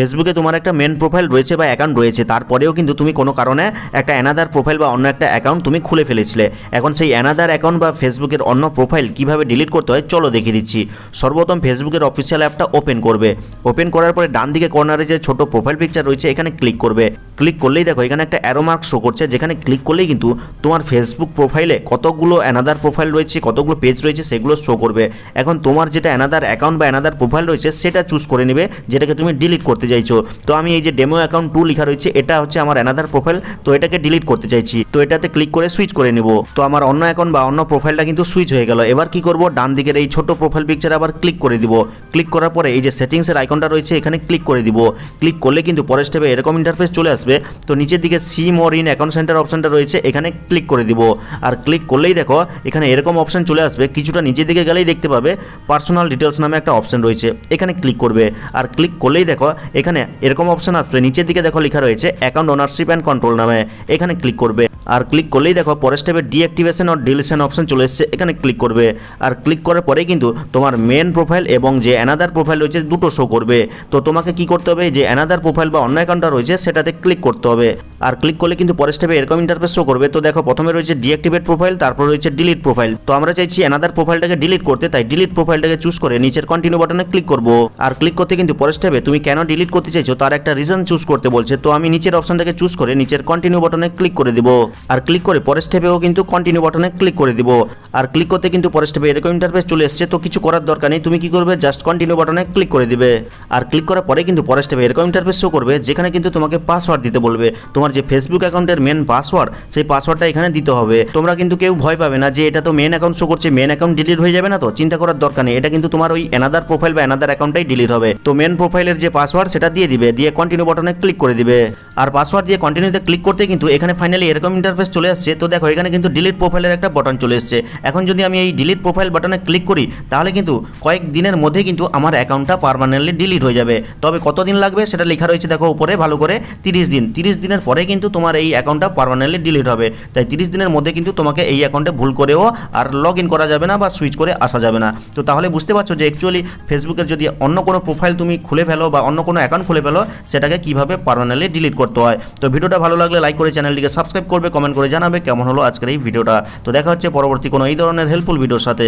ফেসবুকে তোমার একটা মেন প্রোফাইল রয়েছে বা অ্যাকাউন্ট রয়েছে, তারপরেও কিন্তু তুমি কোনো কারণে একটা অ্যানাদার প্রোফাইল বা অন্য একটা অ্যাকাউন্ট তুমি খুলে ফেলেছিলে। এখন সেই অ্যানাদার অ্যাকাউন্ট বা ফেসবুকের অন্য প্রোফাইল কীভাবে ডিলিট করতে হয়, চলো দেখিয়ে দিচ্ছি। সর্বপ্রথম ফেসবুকের অফিসিয়াল অ্যাপটা ওপেন করবে। ওপেন করার পরে ডান দিকে কর্নারে যে ছোট প্রোফাইল পিকচার রয়েছে, এখানে ক্লিক করবে। ক্লিক করলেই দেখো, এখানে একটা অ্যারো মার্ক শো করছে, যেখানে ক্লিক করলেই কিন্তু তোমার ফেসবুক প্রোফাইলে কতগুলো অ্যানাদার প্রোফাইল রয়েছে, কতগুলো পেজ রয়েছে, সেগুলো শো করবে। এখন তোমার যেটা অ্যানাদার অ্যাকাউন্ট বা অ্যানাদার প্রোফাইল রয়েছে, সেটা চুজ করে নেবে, যেটাকে তুমি ডিলিট করতে চাইছো তো আমি এই যে ডেমো অ্যাকাউন্ট টু লেখা রয়েছে, এটা হচ্ছে আমার অ্যানাদার প্রোফাইল তো এটাকে ডিলিট করতে চাইছি। তো এটাতে ক্লিক করে সুইচ করে নিব। তো আমার অন্য অ্যাকাউন্ট বা অন্য প্রোফাইলটা কিন্তু সুইচ হয়ে গেল। এবার কি করব? ডান দিকের এই ছোট প্রোফাইল পিকচার আবার ক্লিক করে দিব। ক্লিক করার পরে এই যে সেটিংসের আইকনটা রয়েছে, এখানে ক্লিক করে দিব। ক্লিক করলে কিন্তু পরের স্টেপে এরকম ইন্টারফেস চলে আসবে। তো নিচের দিকে see more in account center অপশনটা রয়েছে, এখানে ক্লিক করে দিব। আর ক্লিক করলেই দেখো, এখানে এরকম অপশন চলে আসবে। কিছুটা নিচের দিকে গেলেই দেখতে পাবে। পার্সোনাল ডিটেলস নামে একটা অপশন রয়েছে, এখানে ক্লিক করবে। আর ক্লিক করলেই দেখো এখানে এরকম অপশন আসবে নিচের দিকে দেখো লেখা রয়েছে অ্যাকাউন্ট ওনারশিপ অ্যান্ড কন্ট্রোল নামে। এখানে ক্লিক করবে। আর ক্লিক করলেই দেখো পরের স্টেপে ডিঅ্যাক্টিভেশন ও ডিলিশন অপশন চলে এসেছে, এখানে ক্লিক করবে। আর ক্লিক করার পরেই কিন্তু তোমার মেন প্রোফাইল এবং যে অ্যানাদার প্রোফাইল রয়েছে, দুটো শো করবে। তো তোমাকে কি করতে হবে যে অ্যানাদার প্রোফাইল বা অন্য অ্যাকাউন্টটা রয়েছে, সেটাতে ক্লিক করতে হবে। আর ক্লিক করলে কিন্তু পরের স্টেপে এরকম ইন্টারফেস শো করবে। তো দেখো, প্রথমে রয়েছে ডিঅ্যাক্টিভেট প্রোফাইল তারপর রয়েছে ডিলিট প্রোফাইল তো আমরা চাইছি অ্যানাদার প্রোফাইলটাকে ডিলিট করতে, তাই ডিলিট প্রোফাইলটাকে চুজ করে নিচের কন্টিনিউ বাটনে ক্লিক করব। আর ক্লিক করতে কিন্তু পরের স্টেপে তুমি কেন ডিলিট করতে চাইছো, তার একটা রিজন চুজ করতে বলছে, তো আমি নিচের অপশনটাকে চুজ করে নিচের কন্টিনিউ বাটনে ক্লিক করে দিব। আর ক্লিক করে পরের স্টেপেও কিন্তু কন্টিনিউ বাটনে ক্লিক করে দিব। আর ক্লিক করতে কিন্তু পরের স্টেপে এরকম ইন্টারফেস চলে এসেছে, তো কিছু করার দরকার নেই, তুমি কি করবে? জাস্ট কন্টিনিউ বাটনে ক্লিক করে দিবে। আর ক্লিক করার পরে কিন্তু পরের স্টেপে এরকম ইন্টারফেস শো করবে, যেখানে কিন্তু তোমাকে পাসওয়ার্ড দিতে বলবে। তোমার যে ফেসবুক অ্যাকাউন্টের মেন পাসওয়ার্ড সেই পাসওয়ার্ডটা এখানে দিতে হবে। তোমরা কিন্তু কেউ ভয় পাবে না যে এটা তো মেন অ্যাকাউন্ট শো করছে মেন অ্যাকাউন্ট ডিলিট হয়ে যাবে না তো? চিন্তা করার দরকার নেই, এটা কিন্তু তোমার ওই অ্যানাদার প্রোফাইল বা অ্যানাদার অ্যাকাউন্টটাই ডিলিট হবে। তো মেন প্রোফাইলের যে পাসওয়ার্ড সেটা দিয়ে দিবে, দিয়ে কন্টিনিউ বাটনে ক্লিক করে দিবে। আর পাসওয়ার্ড দিয়ে কন্টিনিউতে ক্লিক করতে কিন্তু এখানে ফাইনালি এরকম ইন্টারফেস চলে আসছে। তো দেখো, এখানে কিন্তু ডিলিট প্রোফাইলের একটা বাটন চলে এসেছে। এখন যদি আমি এই ডিলিট প্রোফাইল বাটনে ক্লিক করি, তাহলে কিন্তু কয়েক দিনের মধ্যে কিন্তু আমার অ্যাকাউন্টটা পারমানেন্টলি ডিলিট হয়ে যাবে। তবে কতদিন লাগবে সেটা লেখা রয়েছে দেখো উপরে, ভালো করে, তিরিশ দিন। তিরিশ দিনের পরে কিন্তু তোমার এই অ্যাকাউন্টটা পারমানেন্টলি ডিলিট হবে। তাই তিরিশ দিনের মধ্যে কিন্তু তোমাকে এই অ্যাকাউন্টে ভুল করেও আর লগ ইন করা যাবে না বা সুইচ করে আসা যাবে না। তো তাহলে বুঝতে পারছ যে অ্যাকচুয়ালি ফেসবুকের যদি অন্য কোনো প্রোফাইল তুমি খুলে ফেলো বা অন্য কোনো অ্যাকাউন্ট খুলে ফেলো, সেটাকে কীভাবে পারমানেন্টলি ডিলিট করতে হয়। তো ভিডিওটা ভালো লাগলে লাইক করে চ্যানেলটিকে সাবস্ক্রাইব করবে কমেন্ট করে জানাবে কেমন হলো আজকের এই ভিডিওটা। তো দেখা হচ্ছে পরবর্তী কোনো এই ধরনের হেল্পফুল ভিডিওর সাথে।